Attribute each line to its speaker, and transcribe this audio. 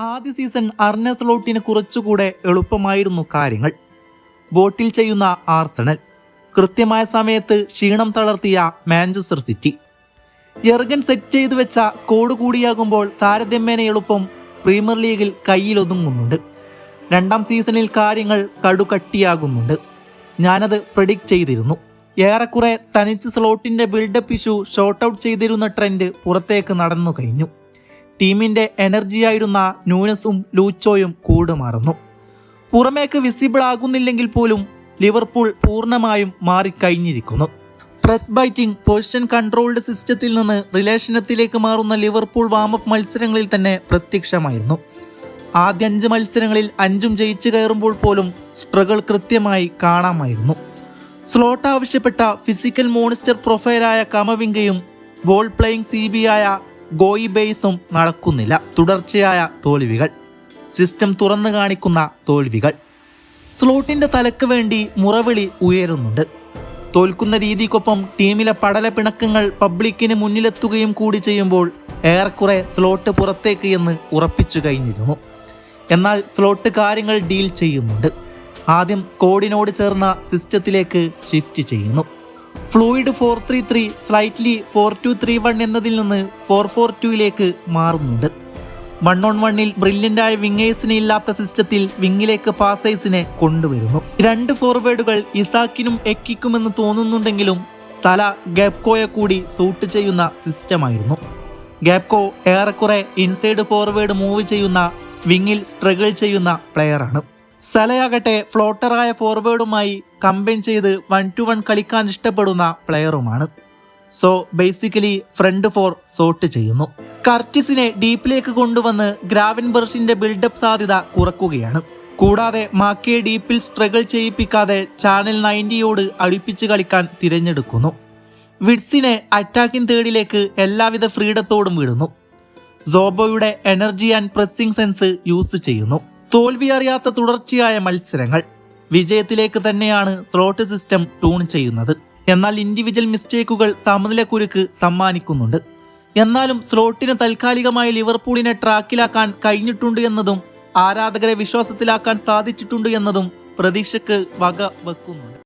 Speaker 1: ആദ്യ സീസൺ അർണസ് ലോട്ടിന് കുറച്ചുകൂടെ എളുപ്പമായിരുന്നു കാര്യങ്ങൾ. ബോട്ടിൽ ചെയ്യുന്ന ആർസണൽ. കൃത്യമായ സമയത്ത് ക്ഷീണം തളർത്തിയ മാഞ്ചസ്റ്റർ സിറ്റി. എർഗൻ സെറ്റ് ചെയ്തു വെച്ച സ്കോഡ് കൂടിയാകുമ്പോൾ താരതമ്യേന എളുപ്പം പ്രീമിയർ ലീഗിൽ കയ്യിലൊതുങ്ങുന്നുണ്ട്. രണ്ടാം സീസണിൽ കാര്യങ്ങൾ കടുകട്ടിയാകുന്നുണ്ട്. ഞാനത് പ്രഡിക്റ്റ് ചെയ്തിരുന്നു. ഏറെക്കുറെ തനിച്ച് സ്ലോട്ടിന്റെ ബിൽഡപ്പ് ഇഷ്യൂ ഷോർട്ട് ഔട്ട് ചെയ്തിരുന്ന ട്രെൻഡ് പുറത്തേക്ക് നടന്നു കഴിഞ്ഞു. ടീമിന്റെ എനർജിയായിരുന്ന ന്യൂനസും ലൂച്ചോയും കൂടുമാറുന്നു പുറമേക്ക് വിസിബിൾ ആകുന്നില്ലെങ്കിൽ പോലും ലിവർപൂൾ പൂർണമായും മാറിക്കഴിഞ്ഞിരിക്കുന്നു. പ്രസ് ബൈറ്റിംഗ് പൊസിഷൻ കൺട്രോൾഡ് സിസ്റ്റത്തിൽ നിന്ന് റിലേഷനത്തിലേക്ക് മാറുന്ന ലിവർപൂൾ വാമപ്പ് മത്സരങ്ങളിൽ തന്നെ പ്രത്യക്ഷമായിരുന്നു. ആദ്യ അഞ്ച് മത്സരങ്ങളിൽ അഞ്ചും ജയിച്ചു കയറുമ്പോൾ പോലും സ്ട്രഗിൾ കൃത്യമായി കാണാമായിരുന്നു. സ്ലോട്ട് ആവശ്യപ്പെട്ട ഫിസിക്കൽ മോണിസ്റ്റർ പ്രൊഫൈലായ കമവിംഗയും ബോൾ പ്ലേയിങ് സി ബി ആയ ഗോയി ബേസും നടക്കുന്നില്ല. തുടർച്ചയായ തോൽവികൾ. സിസ്റ്റം തുറന്നു കാണിക്കുന്ന തോൽവികൾ. സ്ലോട്ടിന്റെ തലക്ക് വേണ്ടി മുറവിളി ഉയരുന്നുണ്ട്. തോൽക്കുന്ന രീതിക്കൊപ്പം ടീമിലെ പടല പിണക്കങ്ങൾ പബ്ലിക്കിന് മുന്നിലെത്തുകയും കൂടി ചെയ്യുമ്പോൾ ഏറെക്കുറെ സ്ലോട്ട് പുറത്തേക്ക് എന്ന് ഉറപ്പിച്ചു കഴിഞ്ഞിരുന്നു. എന്നാൽ സ്ലോട്ട് കാര്യങ്ങൾ ഡീൽ ചെയ്യുന്നുണ്ട്. ആദ്യം സ്കോഡിനോട് ചേർന്ന സിസ്റ്റത്തിലേക്ക് ഷിഫ്റ്റ് ചെയ്യുന്നു. Fluid four three three slightly four two three one എന്നതിൽ നിന്ന് ഫോർ ഫോർ ടുയിലേക്ക് മാറുന്നുണ്ട്. വൺ ഓൺ വണ്ണിൽ ബ്രില്യന്റായ വിങ്ങേഴ്സിനെ ഇല്ലാത്ത സിസ്റ്റത്തിൽ വിങ്ങിലേക്ക് പാസേഴ്സിനെ കൊണ്ടുവരുന്നു. രണ്ട് ഫോർവേഡുകൾ ഇസാക്കിനും എക്കിക്കുമെന്ന് തോന്നുന്നുണ്ടെങ്കിലും സ്ഥല ഗാപ്കോയെ കൂടി സൂട്ട് ചെയ്യുന്ന സിസ്റ്റമായിരുന്നു ഗാപ്കോ ഏറെക്കുറെ ഇൻസൈഡ് ഫോർവേഡ് മൂവ് ചെയ്യുന്ന വിങ്ങിൽ സ്ട്രഗിൾ ചെയ്യുന്ന പ്ലെയറാണ് സലയാകട്ടെ ഫ്ലോട്ടറായ ഫോർവേഡുമായി കമ്പൈൻ ചെയ്ത് വൺ ടു വൺ കളിക്കാൻ ഇഷ്ടപ്പെടുന്ന പ്ലെയറുമാണ് so basically front four sort ചെയ്യുന്നു. കർട്ടിസിനെ ഡീപ്പിലേക്ക് കൊണ്ടുവന്ന് ഗ്രാവൻ ബർഷിന്റെ ബിൽഡപ്പ് സാധ്യത കുറക്കുകയാണ്. കൂടാതെ മാക്കിയെ ഡീപ്പിൽ സ്ട്രഗിൾ ചെയ്യിപ്പിക്കാതെ ചാനൽ നയന്റിയോട് അടുപ്പിച്ച് കളിക്കാൻ തിരഞ്ഞെടുക്കുന്നു. വിഡ്സിനെ അറ്റാക്കിംഗ് തേർഡിലേക്ക് എല്ലാവിധ ഫ്രീഡത്തോടും വിടുന്നു. സോബോയുടെ energy and pressing sense use ചെയ്യുന്നു. തോൽവി അറിയാത്ത തുടർച്ചയായ മത്സരങ്ങൾ വിജയത്തിലേക്ക് തന്നെയാണ് സ്ലോട്ട് സിസ്റ്റം ട്യൂൺ ചെയ്യുന്നത്. എന്നാൽ ഇൻഡിവിജ്വൽ മിസ്റ്റേക്കുകൾ സമനില കുരുക്ക് സമ്മാനിക്കുന്നുണ്ട്. എന്നാലും സ്ലോട്ടിന് താൽക്കാലികമായി ലിവർപൂളിനെ ട്രാക്കിലാക്കാൻ കഴിഞ്ഞിട്ടുണ്ട് എന്നതും ആരാധകരെ വിശ്വാസത്തിലാക്കാൻ സാധിച്ചിട്ടുണ്ട് എന്നതും പ്രതീക്ഷയ്ക്ക് വക വെക്കുന്നുണ്ട്.